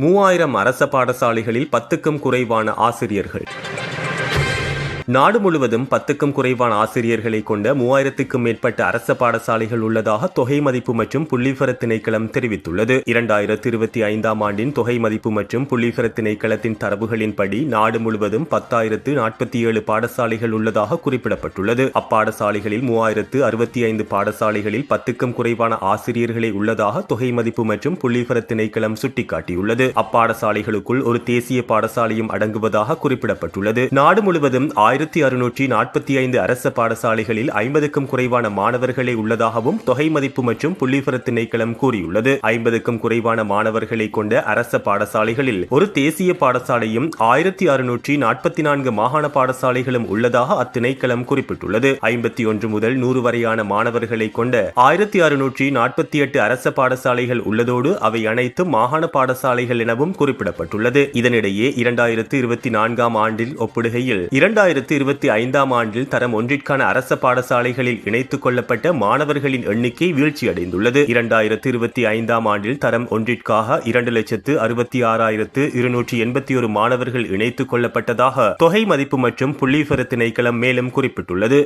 மூவாயிரம் அரச பாடசாலைகளில் பத்துக்கும் குறைவான ஆசிரியர்கள். நாடு முழுவதும் பத்துக்கும் குறைவான ஆசிரியர்களை கொண்ட மூவாயிரத்துக்கும் மேற்பட்ட அரச பாடசாலைகள் உள்ளதாக தொகை மதிப்பு மற்றும் புள்ளிவிவர திணைக்களம் தெரிவித்துள்ளது. இரண்டாயிரத்தி இருபத்தி ஐந்தாம் ஆண்டின் தொகை மதிப்பு மற்றும் புள்ளிபர திணைக்களத்தின் தரவுகளின்படி நாடு முழுவதும் பத்தாயிரத்து நாற்பத்தி ஏழு பாடசாலைகள் உள்ளதாக குறிப்பிடப்பட்டுள்ளது. அப்பாடசாலைகளில் மூவாயிரத்து அறுபத்தி ஐந்து பாடசாலைகளில் பத்துக்கும் குறைவான ஆசிரியர்களை உள்ளதாக தொகை மதிப்பு மற்றும் புள்ளிபர திணைக்களம் சுட்டிக்காட்டியுள்ளது. அப்பாடசாலைகளுக்குள் ஒரு தேசிய பாடசாலையும் அடங்குவதாக குறிப்பிடப்பட்டுள்ளது. நாடு முழுவதும் ஆயிரத்தி அறுநூற்றி நாற்பத்தி ஐந்து அரச பாடசாலைகளில் ஐம்பதுக்கும் குறைவான மாணவர்களே உள்ளதாகவும் தொகை மதிப்பு மற்றும் புள்ளிவிவர திணைக்களம் கூறியுள்ளது. ஐம்பதுக்கும் குறைவான மாணவர்களை கொண்ட அரச பாடசாலைகளில் ஒரு தேசிய பாடசாலையும் ஆயிரத்தி அறுநூற்றி நாற்பத்தி நான்கு மாகாண பாடசாலைகளும் உள்ளதாக அத்திணைக்களம் குறிப்பிட்டுள்ளது. ஐம்பத்தி ஒன்று முதல் நூறு வரையான மாணவர்களை கொண்ட ஆயிரத்தி அறுநூற்றி நாற்பத்தி எட்டு அரச பாடசாலைகள் உள்ளதோடு அவை அனைத்தும் மாகாண பாடசாலைகள் எனவும் குறிப்பிடப்பட்டுள்ளது. இதனிடையே இரண்டாயிரத்து இருபத்தி நான்காம் ஆண்டில் ஒப்பிடுகையில் இரண்டாயிரத்து இரண்டாயிரத்து இருபத்தி ஐந்தாம் ஆண்டில் தரம் ஒன்றிற்கான அரச பாடசாலைகளில் இணைத்துக் கொள்ளப்பட்ட மாணவர்களின் எண்ணிக்கை வீழ்ச்சியடைந்துள்ளது. இரண்டாயிரத்து இருபத்தி ஐந்தாம் ஆண்டில் தரம் ஒன்றிற்காக இரண்டு லட்சத்து அறுபத்தி ஆறாயிரத்து இருநூற்றி எண்பத்தி ஒரு மாணவர்கள் இணைத்துக் கொள்ளப்பட்டதாக தொகை மதிப்பு மற்றும் புள்ளிவிவர திணைக்களம் மேலும் குறிப்பிட்டுள்ளது.